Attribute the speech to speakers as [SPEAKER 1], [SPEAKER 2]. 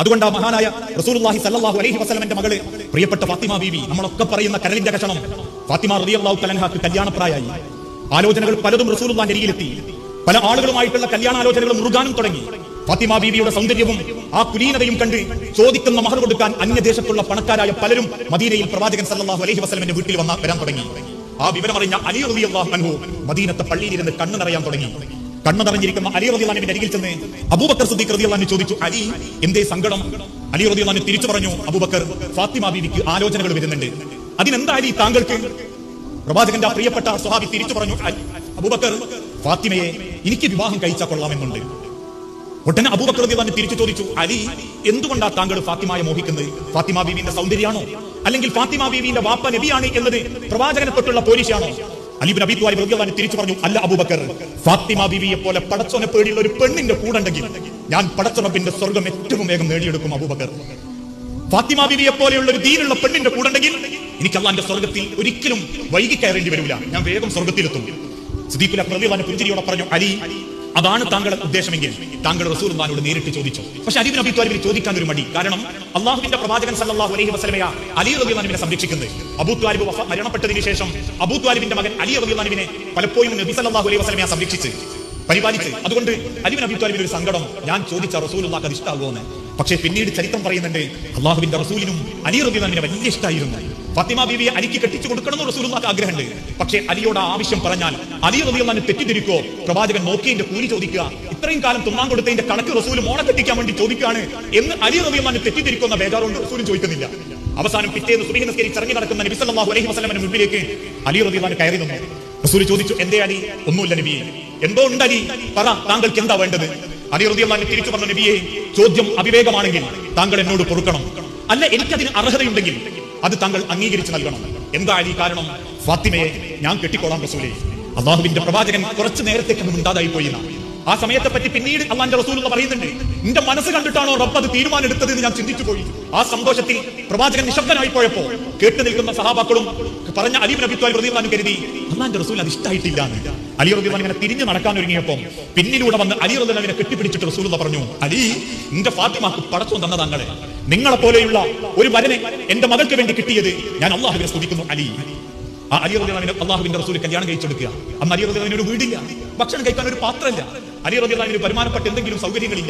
[SPEAKER 1] അതുകൊണ്ട് ആ മഹാനായ റസൂലുള്ളാഹി സല്ലല്ലാഹു അലൈഹി വസല്ലമന്റെ മകൾ പ്രിയപ്പെട്ട ഫാത്തിമ ബീവി നമ്മളൊക്കെ പറയുന്ന കരലിന്റെ കഷണം. ഫാത്തിമ റളിയല്ലാഹു തലൻഹാക്ക് കല്യാണപ്രായായി. ആലോചനകൾ പലതും റസൂലുള്ളാന്റെ അരികിലെത്തി. പല ആളുകളുമായിട്ടുള്ള കല്യാണാലോചനകൾ മുറുകാനും തുടങ്ങി. ഫാത്തിമ ബീവിയുടെ സൗന്ദര്യവും ആ കുലീനതയും കണ്ട് ചോദിക്കുന്ന മഹർ കൊടുക്കാൻ അന്യദേശത്തുള്ള പണക്കാരായ പലരും മദീനയിൽ പ്രവാചകൻ സല്ലല്ലാഹു അലൈഹി വസല്ലമന്റെ വീട്ടിൽ വന്ന വരാൻ തുടങ്ങി. ആ വിവരമറിഞ്ഞ അലി റളിയല്ലാഹു അൻഹു മദീനത്തെ പള്ളിയിലിരുന്ന് കണ്ണു നിറയാൻ തുടങ്ങി. കണ്ണു നിറഞ്ഞിരിക്കുന്ന അലി റളിയല്ലാഹുവിന്റെ അരികിൽ ചെന്ന് അബൂബക്കർ സുദ്ദീഖ് റളിയല്ലാഹു ചോദിച്ചു അലി എന്തേ സങ്കടം? അലി റളിയല്ലാഹു തിരിച്ചു പറഞ്ഞു അബൂബക്കർ ഫാത്തിമ ബീവിക്ക് ആലോചനകൾ വരുന്നുണ്ട്. അതിനെന്താ അലി താങ്കൾക്ക്? പ്രവാചകന്റെ പ്രിയപ്പെട്ട സ്വഹാബി തിരിച്ചു പറഞ്ഞു "അലി, അബൂബക്കർ ഫാത്തിമയെ എനിക്ക് വിവാഹം കഴിച്ചാൽ കൊള്ളാമെന്നുണ്ട്. ഉടനെ അബൂബക്കർ റളിയല്ലാഹു തിരിച്ചു ചോദിച്ചു അലി എന്തുകൊണ്ടാ താങ്കൾ ഫാത്തിമയെ മോഹിക്കുന്നത്? ഫാത്തിമ ബീവിന്റെ സൗന്ദര്യമാണോ? അല്ലെങ്കിൽ ഫാത്തിമ ബീവിന്റെ വാപ്പ നബിയാണ് എന്നത് പ്രവാചകനെ തൊട്ടുള്ള പോലീസാണോ അലിബിൻ അബി ത്വാലിബ് റളിയല്ലാഹു തിരിച്ചു പറഞ്ഞു അല്ല അബൂബക്കർ ഫാത്തിമ ബിവിയെ പോലെ പടച്ചോനെ പേടിയുള്ള ഒരു പെണ്ണിന്റെ കൂടെണ്ടെങ്കിൽ ഞാൻ പടച്ചറബിന്റെ സ്വർഗം ഏറ്റവും വേഗം നേടിയെടുക്കും അബൂബക്കർ. ഫാത്തിമ ബിവിയെ പോലെയുള്ള ഒരു ദീനുള്ള പെണ്ണിന്റെ കൂടെണ്ടെങ്കിൽ എനിക്ക് അള്ളാന്റെ സ്വർഗത്തിൽ ഒരിക്കലും വൈകി കയറേണ്ടി വരില്ല. ഞാൻ വേഗം സ്വർഗത്തിലെത്തും. സിദ്ദീഖുൽ പ്രതിവാന്റെ പുഞ്ചിരിയോടെ പറഞ്ഞു അലി അതാണ് താങ്കളുടെ ഉദ്ദേശമെങ്കിൽ താങ്കൾ റസൂൽമാനോട് നേരിട്ട് ചോദിച്ചു. പക്ഷെ അലീബിൻ അബി ത്വാലിബിന് ചോദിക്കാൻ ഒരു മടി. കാരണം അള്ളാഹുവിന്റെ പ്രവാചകൻ സല്ലാഹു അലൈഹി വസ്ലമയ അലി റബിമാനുവിനെ സംരക്ഷിക്കുന്നത്. അബൂ ത്വാലിബ് വഫ- മരണപ്പെട്ടതിന് ശേഷം അബൂ ത്വാലിബിന്റെ മകൻ അലി റബിമാനുവിനെ പലപ്പോഴും നബി സല്ലാഹു അലൈഹി വസ്ലമയ സംരക്ഷിച്ച് പരിപാലിച്ച്. അതുകൊണ്ട് അലിബിൻ അബി ത്വാലിബിന് ഒരു സങ്കടം. ഞാൻ ചോദിച്ച റസൂലുള്ളാഹ് അത് ഇഷ്ടമാകുമെന്ന് പക്ഷേ പിന്നീട് ചരിത്രം പറയുന്നുണ്ട് അള്ളാഹുവിന്റെ റസൂലിനും അലി റബിമാനുവിനെ വലിയ ഇഷ്ടമായിരുന്നു ഫാത്തിമ ബീവിയെ അലിക്ക് കെട്ടിച്ചു കൊടുക്കണമെന്ന് റസൂലുള്ളാഹ് ആഗ്രഹമുണ്ട്. പക്ഷേ അലിയോട് ആവശ്യം പറഞ്ഞാൽ അലി റബിയെ തെറ്റിദ്ധരിക്കോ പ്രവാചകൻ നോക്കി എന്റെ കൂലി ചോദിക്കുക. ഇത്രയും കാലം തുമ്മാൻ കൊടുത്തതിന്റെ കണക്ക് റസൂൽ മോളെ കെട്ടിക്കാൻ വേണ്ടി ചോദിക്കുകയാണ് എന്ന് അലി റളിയല്ലാഹു തെറ്റിദ്ധരിക്കോ എന്ന ബേജാറുകൊണ്ട് റസൂലും ചോദിക്കുന്നില്ല. അവസാനം പിറ്റേന്ന് സുബഹി നിസ്കരിച്ച് ഇറങ്ങി നടക്കുന്ന നബി സല്ലല്ലാഹു അലൈഹി വസല്ലമയുടെ മുമ്പിലേക്ക് അലി റബിയെ കയറി നിന്നു. റസൂൽ ചോദിച്ചു എന്തേ അലി? ഒന്നുമില്ല നബിയെ. എന്തോ ഉണ്ട് അലി? പറ താങ്കൾക്ക് എന്താ വേണ്ടത്? അലി റളിയല്ലാഹു തിരിച്ചു പറഞ്ഞ നബിയെ ചോദ്യം അവിവേകമാണെങ്കിൽ താങ്കൾ എന്നോട് പൊറുക്കണം. അല്ല എനിക്കതിന് അർഹതയുണ്ടെങ്കിൽ അത് താങ്കൾ അംഗീകരിച്ച് നൽകണം. എന്താ ഈ കാരണം ഫാത്തിമയെ ഞാൻ കെട്ടിക്കോളാം റസൂലെ. അള്ളാഹുവിന്റെ പ്രവാചകൻ കുറച്ചു നേരത്തേക്ക് ഉണ്ടാതായി പോയി ആ സമയത്തെ പറ്റി പിന്നീട് അള്ളാന്റെ റസൂൽ എന്ന് പറയുന്നുണ്ട്. നിന്റെ മനസ്സ് കണ്ടിട്ടാണോ റബ്ബ് അത് തീരുമാനം എടുത്തത് എന്ന് ഞാൻ ചിന്തിച്ചു പോയി ആ സന്തോഷത്തിൽ പ്രവാചകൻ നിശബ്ദനായി പോയപ്പോ കേട്ടു നിൽക്കുന്ന സഹാബാക്കളും പറഞ്ഞ അലീബ് നബി പ്രതിമാനം കരുതി അള്ളാന്റെ റസൂൽ അത് ഇഷ്ടമായിട്ടില്ല. അലി റബിമാൻ ഇങ്ങനെ തിരിഞ്ഞു നടക്കാൻ ഒരുങ്ങിയപ്പോ പിന്നിലൂടെ വന്ന് അലി റബിനെ കെട്ടിപ്പിടിച്ചിട്ട് റസൂൽ പറഞ്ഞു അലി നിന്റെ ഫാത്തിമാക്ക് പടച്ചു തന്ന താങ്കളെ നിങ്ങളെ പോലെയുള്ള ഒരു വരനെ എന്റെ മകൾക്ക് വേണ്ടി കിട്ടിയത് ഞാൻ അള്ളാഹുവിനെ സ്തുതിക്കുന്നു അലി. ആ അലി റബിൻ അള്ളാഹുവിന്റെ റസൂൽ കല്യാണം കഴിച്ചെടുക്കുക. അന്ന് അലി റബിൻ ഒരു വീടില്ല ഭക്ഷണം കഴിക്കാൻ ഒരു പാത്രമില്ല. അലി റബിൻ വരുമാനപ്പെട്ട എന്തെങ്കിലും സൗകര്യങ്ങളില്ല.